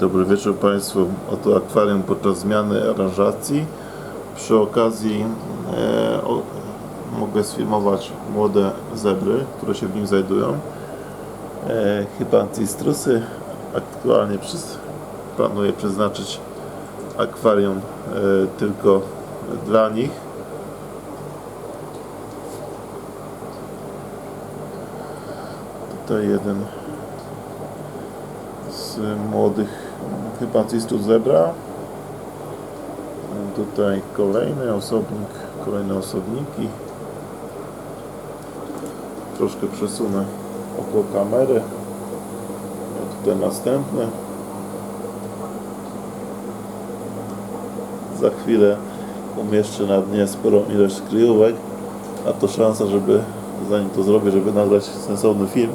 Dobry wieczór Państwu. Oto akwarium podczas zmiany aranżacji. Przy okazji e, o, mogę sfilmować młode zebry, które się w nim znajdują. E, Hypancistrusy. Aktualnie przez, planuję przeznaczyć akwarium e, tylko dla nich. Tutaj jeden młodych hypancistów zebra. Tutaj kolejny osobnik, kolejne osobniki. Troszkę przesunę oko kamery. A tutaj następne. Za chwilę umieszczę na dnie sporą ilość kryjówek, a to szansa, żeby zanim to zrobię, żeby nagrać sensowny film.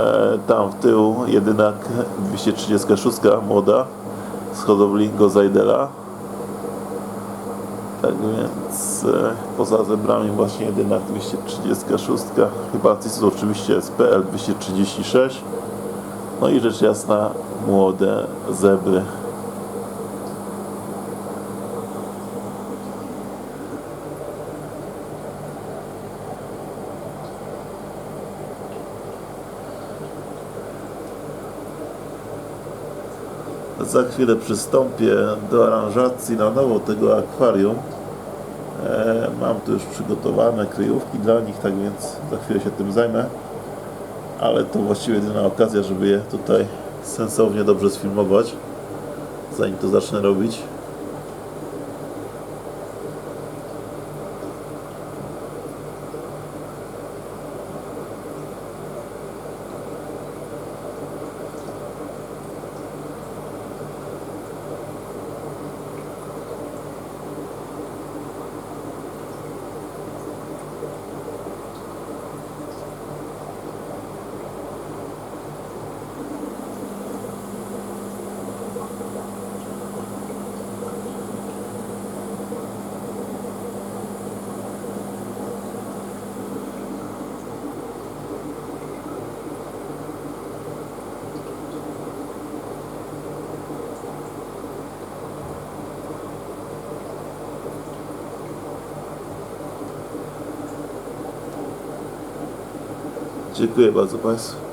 E, tam w tył jedynak 236 młoda z hodowli Gozajdela. Tak więc e, poza zebrami właśnie jedynak 236 chyba jest oczywiście z PL 236 no i rzecz jasna młode zebry Za chwilę przystąpię do aranżacji na nowo tego akwarium. E, mam tu już przygotowane kryjówki dla nich, tak więc za chwilę się tym zajmę. Ale to właściwie jedyna okazja, żeby je tutaj sensownie dobrze sfilmować, zanim to zacznę robić. Dziękuję bardzo Państwu.